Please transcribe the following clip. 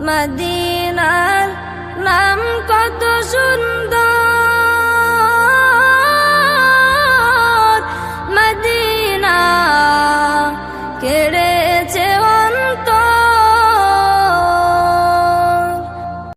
মদিনার নাম কত সুন্দর।